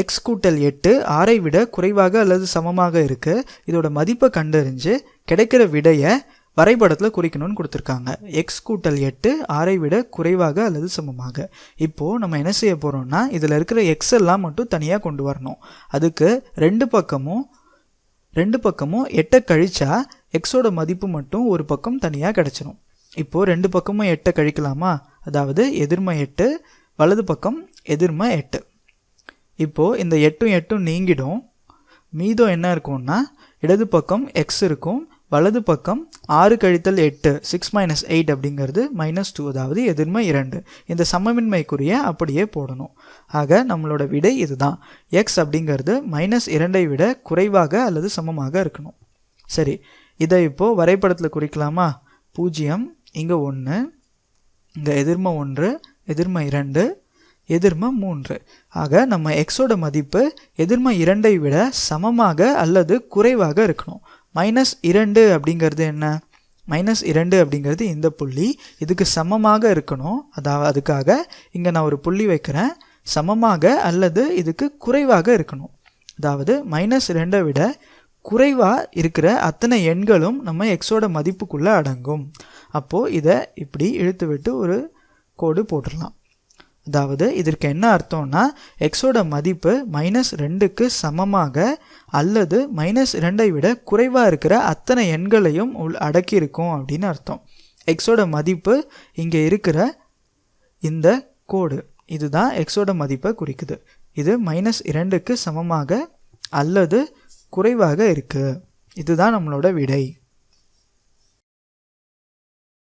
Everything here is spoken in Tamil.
எக்ஸ் கூட்டல் எட்டு ஆறை விட குறைவாக அல்லது சமமாக இருக்கு. இதோட மதிப்பை கண்டறிஞ்சு கிடைக்கிற விடையை வரைபடத்தில் குறிக்கணும்னு கொடுத்துருக்காங்க. எக்ஸ் கூட்டல் எட்டு ஆறை விட குறைவாக அல்லது சமமாக. இப்போது நம்ம என்ன செய்ய போகிறோம்னா இதில் இருக்கிற எக்ஸ் எல்லாம் மட்டும் தனியாக கொண்டு வரணும். அதுக்கு ரெண்டு பக்கமும் ரெண்டு பக்கமும் எட்டை கழிச்சா எக்ஸோட மதிப்பு மட்டும் ஒரு பக்கம் தனியாக கிடச்சிரும். இப்போது ரெண்டு பக்கமும் எட்டை கழிக்கலாமா? அதாவது எதிர்ம எட்டு வலது பக்கம் எதிர்ம எட்டு. இப்போது இந்த எட்டும் எட்டும் நீங்கிடும். மீதம் என்ன இருக்கும்னா இடது பக்கம் எக்ஸ் இருக்கும் வலது பக்கம் ஆறு கழித்தல் எட்டு சிக்ஸ் மைனஸ் எயிட் அப்படிங்கிறது மைனஸ் டூ அதாவது எதிர்மை இரண்டு. இந்த சமமின்மைக்குரிய அப்படியே போடணும். ஆக நம்மளோட விடை இதுதான். எக்ஸ் அப்படிங்கிறது மைனஸ் இரண்டை விட குறைவாக அல்லது சமமாக இருக்கணும். சரி இதை இப்போது வரைபடத்தில் குறிக்கலாமா? பூஜ்ஜியம் இங்கே ஒன்று இங்கே எதிர்ம ஒன்று எதிர்ம இரண்டு எதிர்ம மூன்று. ஆக நம்ம எக்ஸோட மதிப்பு எதிர்ம இரண்டை விட சமமாக அல்லது குறைவாக இருக்கணும். மைனஸ் இரண்டு அப்படிங்கிறது என்ன? மைனஸ் இரண்டு அப்படிங்கிறது இந்த புள்ளி. இதுக்கு சமமாக இருக்கணும். அதாவது அதுக்காக இங்கே நான் ஒரு புள்ளி வைக்கிறேன். சமமாக அல்லது இதுக்கு குறைவாக இருக்கணும். அதாவது மைனஸ் ரெண்டை விட குறைவாக இருக்கிற அத்தனை எண்களும் நம்ம எக்ஸோட மதிப்புக்குள்ளே அடங்கும். அப்போது இதை இப்படி இழுத்து விட்டு ஒரு கோடு போட்டுடலாம். அதாவது இதற்கு என்ன அர்த்தம்னா எக்ஸோட மதிப்பு மைனஸ் ரெண்டுக்கு சமமாக அல்லது மைனஸ் ரெண்டை விட குறைவாக இருக்கிற அத்தனை எண்களையும் உள் அடக்கியிருக்கும் அப்படின்னு அர்த்தம். எக்ஸோட மதிப்பு இங்கே இருக்கிற இந்த கோடு. இதுதான் எக்ஸோட மதிப்பை குறிக்குது. இது மைனஸ் இரண்டுக்கு சமமாக அல்லது குறைவாக இருக்குது இதுதான் நம்மளோட விடை.